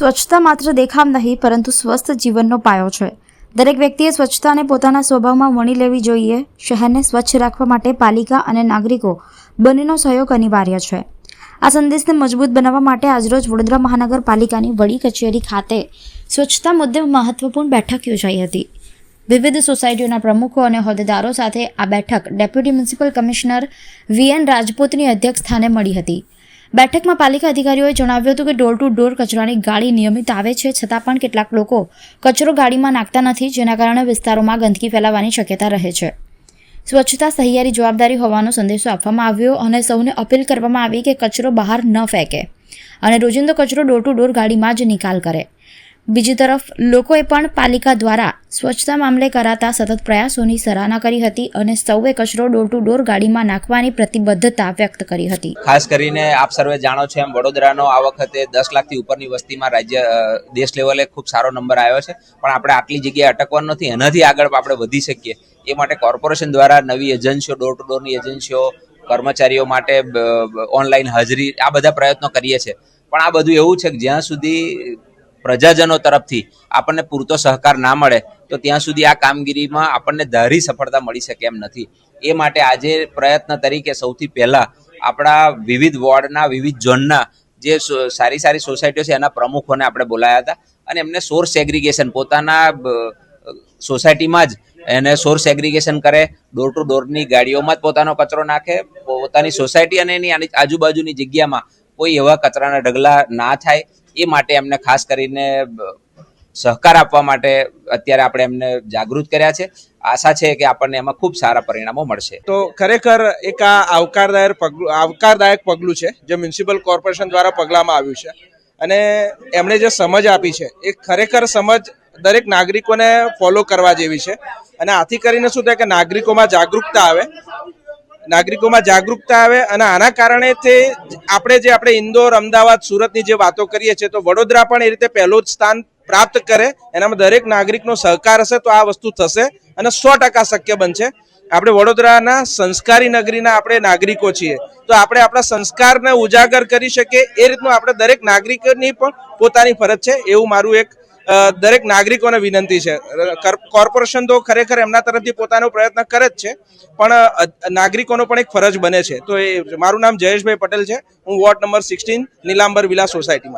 સ્વચ્છતા માત્ર દેખાવ નહીં, પરંતુ સ્વસ્થ જીવનનો પાયો છે. દરેક વ્યક્તિએ સ્વચ્છતાને પોતાના સ્વભાવમાં વણી લેવી જોઈએ. શહેરને સ્વચ્છ રાખવા માટે પાલિકા અને નાગરિકો બંનેનો સહયોગ અનિવાર્ય છે. આ સંદેશને મજબૂત બનાવવા માટે આજરોજ વડોદરા મહાનગરપાલિકાની વડી કચેરી ખાતે સ્વચ્છતા મુદ્દે મહત્વપૂર્ણ બેઠક યોજાઈ હતી. વિવિધ સોસાયટીઓના પ્રમુખો અને હોદ્દેદારો સાથે આ બેઠક deputy municipal commissioner V N રાજપૂતની અધ્યક્ષસ્થાને મળી હતી. બેઠકમાં પાલિકા અધિકારીઓએ જણાવ્યું હતું કે ડોર ટુ ડોર કચરાની ગાડી નિયમિત આવે છે, છતાં પણ કેટલાક લોકો કચરો ગાડીમાં નાખતા નથી, જેના કારણે વિસ્તારોમાં ગંદકી ફેલાવાની શક્યતા રહે છે. સ્વચ્છતા સહિયારી જવાબદારી હોવાનો સંદેશો આપવામાં આવ્યો અને સૌને અપીલ કરવામાં આવી કે કચરો બહાર ન ફેંકે અને રોજિંદો કચરો ડોર ટુ ડોર ગાડીમાં જ નિકાલ કરે. બીજી તરફ, લોકોએ પણ પાલિકા દ્વારા સ્વચ્છતા મામલે કરાતા સતત પ્રયાસોની સરાહના કરી હતી અને સૌએ કચરો ડોર ટુ ડોર ગાડીમાં નાખવાની પ્રતિબદ્ધતા વ્યક્ત કરી હતી. ખાસ કરીને આપ સર્વે જાણો છો એમ, વડોદરાનો આ વખતે દસ લાખથી ઉપરની વસ્તીમાં રાજ્ય દેશ લેવલે ખૂબ સારો નંબર આવ્યો છે. પણ આપણે આટલી જગ્યાએ અટકવાનું નથી, એનાથી આગળ આપણે વધી શકીએ. એ માટે કોર્પોરેશન દ્વારા નવી એજન્સીઓ, ડોર ટુ ડોરની એજન્સીઓ, કર્મચારીઓ માટે ઓનલાઈન હાજરી, આ બધા પ્રયત્નો કરીએ છીએ. પણ આ બધું એવું છે કે જ્યાં સુધી પ્રજાજનો તરફથી આપણને પૂરતો સહકાર ના મળે, તો ત્યાં સુધી આ કામગીરીમાં આપણને ધારી સફળતા મળી શકે એમ નથી. એ માટે આજે પ્રયત્ન તરીકે સૌથી પહેલાં આપણા વિવિધ વોર્ડના, વિવિધ ઝોનના જે સારી સારી સોસાયટીઓ છે એના પ્રમુખોને આપણે બોલાયા હતા અને એમને સોર્સ એગ્રિગેશન, પોતાના સોસાયટીમાં જ એને સોર્સ એગ્રિગેશન કરે, ડોર ટુ ડોરની ગાડીઓમાં જ પોતાનો કચરો નાખે, પોતાની સોસાયટી અને એની આજુબાજુની જગ્યામાં કોઈ એવા કચરાના ઢગલા ના થાય એ માટે એમને ખાસ કરીને સહકાર આપવા માટે અત્યારે આપણે એમને જાગૃત કર્યા છે. આશા છે કે આપણને એમાં ખૂબ સારા પરિણામો મળશે. તો ખરેખર એક આ આવકારદાયક પગલું આવકારદાયક પગલું છે, જે મ્યુનિસિપલ કોર્પોરેશન દ્વારા પગલામાં આવ્યું છે. અને એમણે જે સમજ આપી છે, એ ખરેખર સમજ દરેક નાગરિકોને ફોલો કરવા જેવી છે. અને આથી કરીને શું થાય કે નાગરિકોમાં જાગૃતતા આવે નાગરિકોમાં જાગૃતતા આવે અને આના કારણે તે આપણે જે આપણે ઇન્દોર, અમદાવાદ, સુરતની જે વાતો કરીએ છીએ, તો વડોદરા પણ એ રીતે પહેલું જ સ્થાન પ્રાપ્ત કરે. એનામાં દરેક નાગરિકનો સહકાર હશે તો આ વસ્તુ થશે અને સો ટકા શક્ય બનશે. આપણે વડોદરાના સંસ્કારી નગરીના આપણે નાગરિકો છીએ. તો આપણે આપણા સંસ્કારને ઉજાગર કરી શકીએ. એ રીતનું આપણે દરેક નાગરિકની પણ પોતાની ફરજ છે. એવું મારું એક દરેક નાગરિકોને વિનંતી છે. કોર્પોરેશન તો ખરેખર એમના તરફથી પોતાનો પ્રયત્ન કરે જ છે, પણ નાગરિકોનો પણ એક ફરજ બને છે. તો એ, મારું નામ જયેશભાઈ પટેલ છે. હું ward number sixteen, Nilambar villa સોસાયટીમાં